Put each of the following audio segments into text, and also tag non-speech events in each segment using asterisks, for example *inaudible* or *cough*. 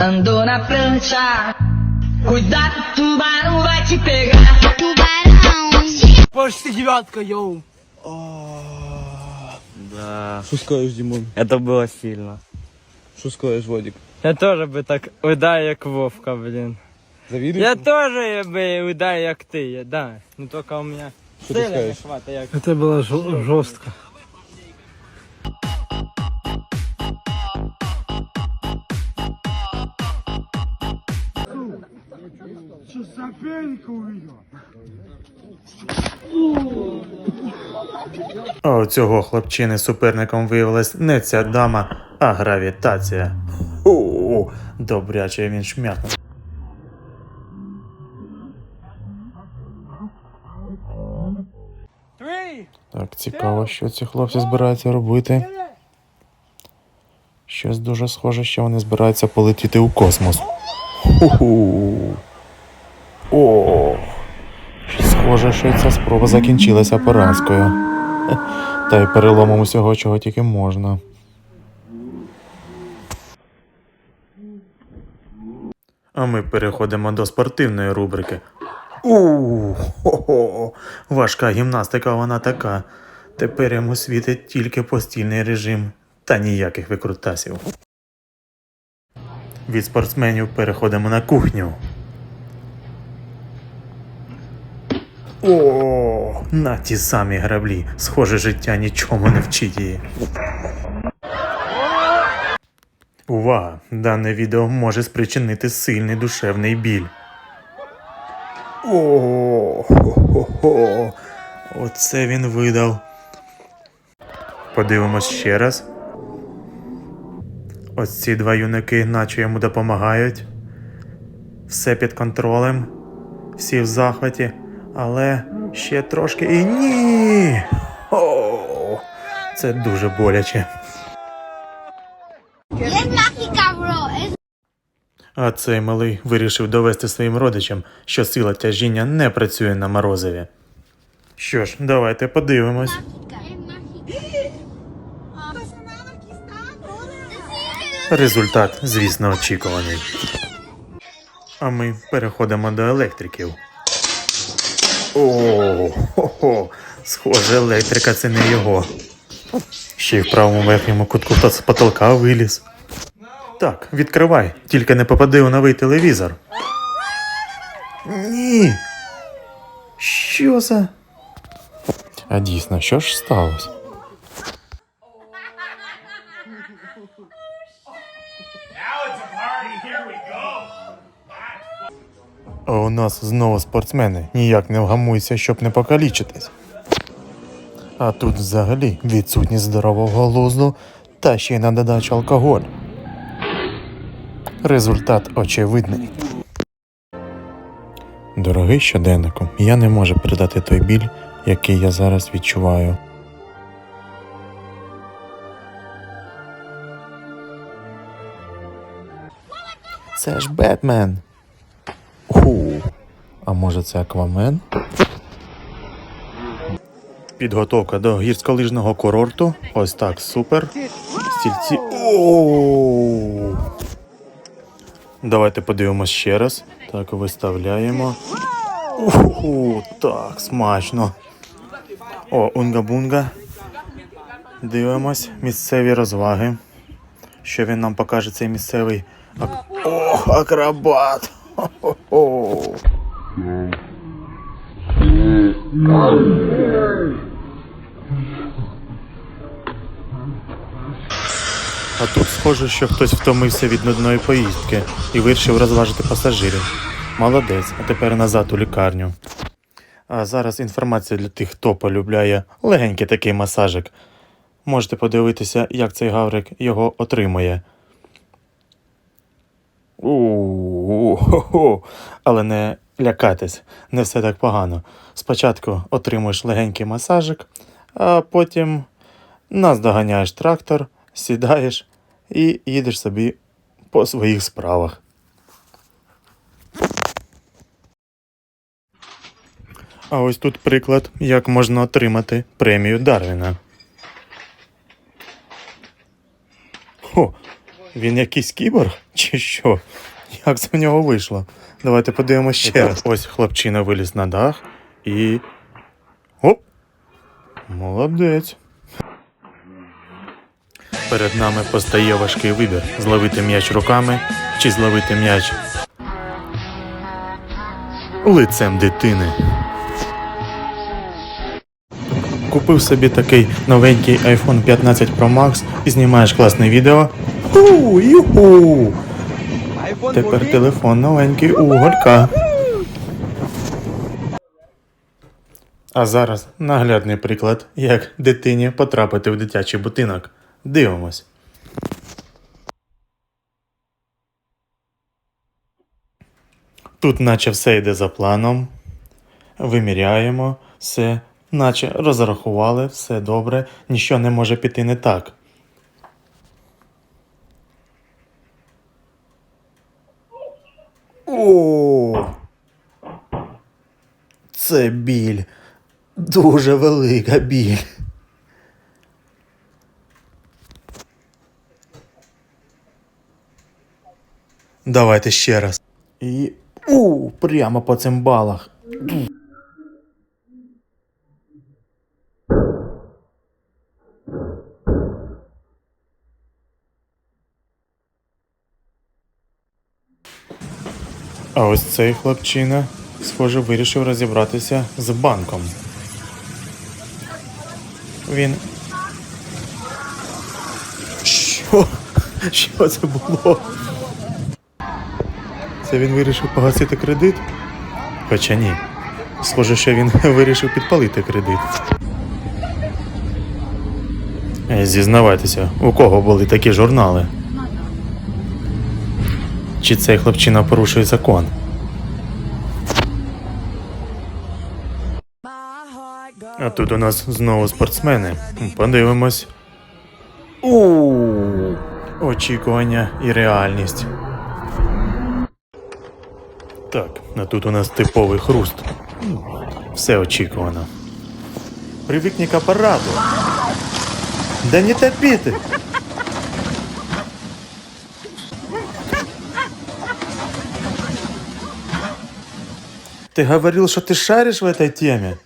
andou na prancha. Cuidado, tubarão vai te pegar. Почти девятка, йоу. Да. Що скажеш, Дімон? Это было сильно. Що скажеш, Вадик? Я тоже би так удай, як Вовка, блін. Завідуєш? Я тоже би удай, як ти, я, да. Ну тільки у мене Що ти сили не скажеш? хватає, як Это было Жестко. А у цього хлопчини суперником виявилась не ця дама, а гравітація. О, добряче він шмякнув. Так, цікаво, що ці хлопці збираються робити. Щось дуже схоже, що вони збираються полетіти у космос. Ху-ху. О, схоже, що ця спроба закінчилася поразкою. Та й переломом усього, чого тільки можна. А ми переходимо до спортивної рубрики. У, хо-хо, важка гімнастика вона така. Тепер йому світить тільки постільний режим та ніяких викрутасів. Від спортсменів переходимо на кухню. О, на ті самі граблі. Схоже, життя нічому не вчить її. Увага! Дане відео може спричинити сильний душевний біль. О, хо-хо-хо. Оце він видав. Подивимось ще раз. Ось ці два юнаки, наче йому допомагають. Все під контролем. Всі в захваті, але ще трошки і ні. О, це дуже боляче. А цей малий вирішив довести своїм родичам, що сила тяжіння не працює на морозиві. Що ж, давайте подивимось. Результат, звісно, очікуваний. А ми переходимо до електриків. О, хо-хо, схоже, електрика це не його. Ще й в правому верхньому кутку та з потолка виліз. Так, відкривай, тільки не попади у новий телевізор. Ні. Що за. А дійсно, що ж сталося? А у нас знову спортсмени ніяк не вгамуються, щоб не покалічитись. А тут взагалі відсутність здорового глузду та ще й на додачу алкоголь. Результат очевидний. Дорогий щоденнику, я не можу передати той біль, який я зараз відчуваю. Це ж Бетмен. Ху. А може це Аквамен? Підготовка до гірськолижного курорту. Ось так, супер. Стільці. Оу. Давайте подивимось ще раз. Так, виставляємо. Уху, так, смачно. О, унга-бунга. Дивимось місцеві розваги. Що він нам покаже цей місцевий ак... Ох, акробат! А тут схоже, що хтось втомився від нудної поїздки і вирішив розважити пасажирів. Молодець, а тепер назад у лікарню. А зараз інформація для тих, хто полюбляє легенький такий масажик. Можете подивитися, як цей гаврик його отримує. У-хо-хо. Але не лякайтесь, не все так погано. Спочатку отримуєш легенький масажик, а потім наздоганяєш трактор, сідаєш і їдеш собі по своїх справах. А ось тут приклад, як можна отримати премію Дарвіна. Хо, Він якийсь кіборг чи що? Як це в нього вийшло? Давайте подивимось ще раз. Ось хлопчина виліз на дах і. Оп! Молодець. Перед нами постає важкий вибір: зловити м'яч руками чи зловити м'яч лицем дитини. Купив собі такий новенький iPhone 15 Pro Max і знімаєш класне відео. Ху, юху! Тепер телефон новенький у Голька. А зараз наглядний приклад, як дитині потрапити в дитячий будинок. Дивимось. Тут наче все йде за планом. Виміряємо все, наче розрахували, все добре, нічого не може піти не так. О! Це біль. Дуже велика біль. Давайте ще раз. І. У, прямо по цимбалах. А ось цей хлопчина, схоже, вирішив розібратися з банком. Він. Що? Що це було? Це він вирішив погасити кредит? Хоча ні. Схоже, що він *laughs* вирішив підпалити кредит. Е, Зізнавайтеся, у кого були такі журнали? Чи цей хлопчина порушує закон? А тут у нас знову спортсмени. Подивимось. У очікування і реальність. Так, а тут у нас типовий хруст. Все очікувано. Привикні к апарату. Да не топите! Ты говорил, что ты шаришь в этой теме?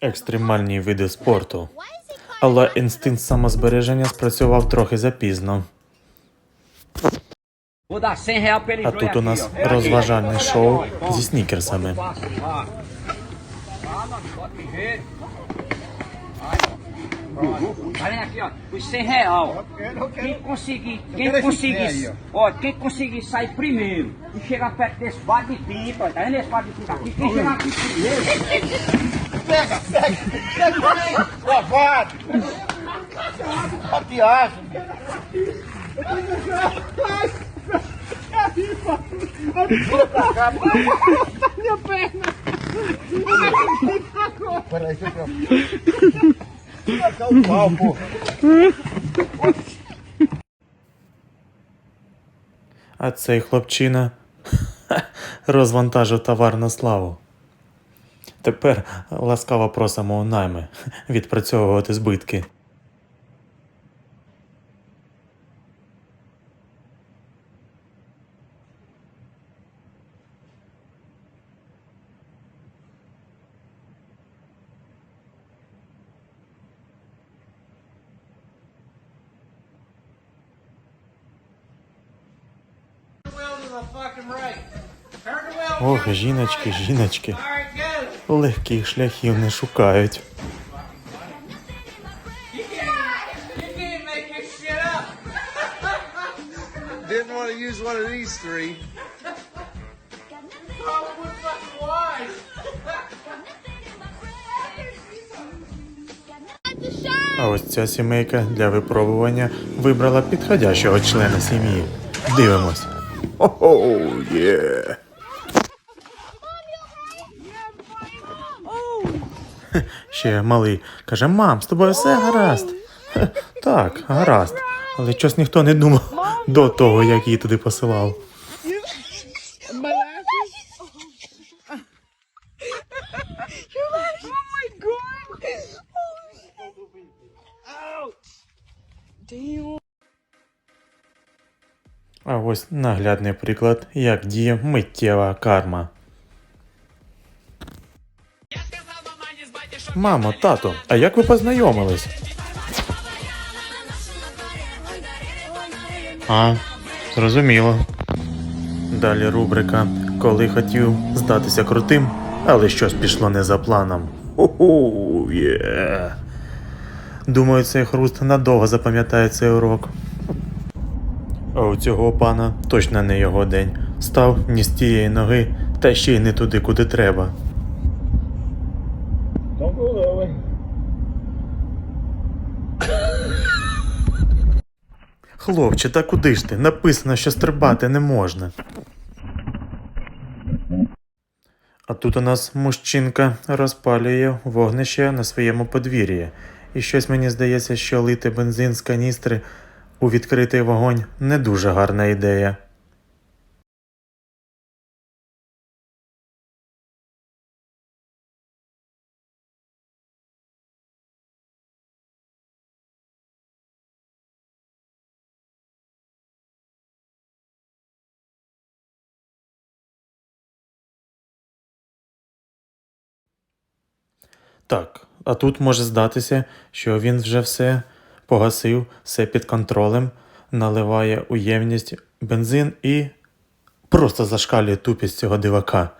Екстремальні види спорту. Але інстинкт самозбереження спрацював трохи запізно. Vou dar 100 reais pra ele А тут у нас розважальне шоу зі снікерсами. Tá vendo aqui, ó? Os 100 real. Quem conseguir, quem conseguir, ó, quem conseguir sair primeiro e chegar perto desse bar de pipa, tá vendo esse bar de pipa aqui? Quem chegar aqui primeiro, А цей хлопчина *laughs* розвантажив товар на славу. Тепер ласкаво просимо у найми відпрацьовувати збитки. Ох, жіночки, жіночки. Легких шляхів не шукають. Didn't want to use one of these three. А ось ця сімейка для випробування вибрала підходящого члена сім'ї. Дивимось. Oh, yeah. Ще малий каже, мам, з тобою все гаразд. Так, гаразд. Але щось ніхто не думав до того, як її туди посилав. А ось наглядний приклад, як діє миттєва карма. Мамо, тато, а як ви познайомились? А, зрозуміло. Далі рубрика Коли хотів здатися крутим, але щось пішло не за планом. Ху-ху, є. Думаю, цей хруст надовго запам'ятає цей урок. А у цього пана точно не його день. Став ні з тієї ноги, та ще й не туди, куди треба. Хлопче, та куди ж ти? Написано, що стрибати не можна. А тут у нас мужчинка розпалює вогнище на своєму подвір'ї. І щось мені здається, що лити бензин з каністри у відкритий вогонь не дуже гарна ідея. Так, а тут може здатися, що він вже все погасив, все під контролем, наливає у ємність бензин і просто зашкалює тупість цього дивака.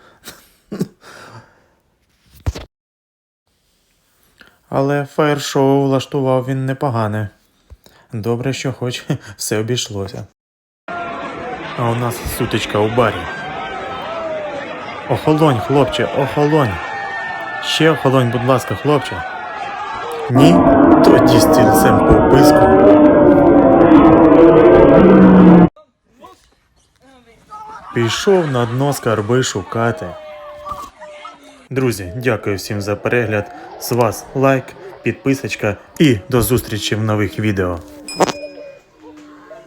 Але фаєр-шоу влаштував він непогане. Добре, що хоч все обійшлося. А у нас сутичка у барі. Охолонь, хлопче, охолонь. Ще охолонь, будь ласка, хлопче. Ні? Тоді стільцем по писку. Пішов на дно скарби шукати. Друзі, дякую всім за перегляд. З вас лайк, підписочка і до зустрічі в нових відео.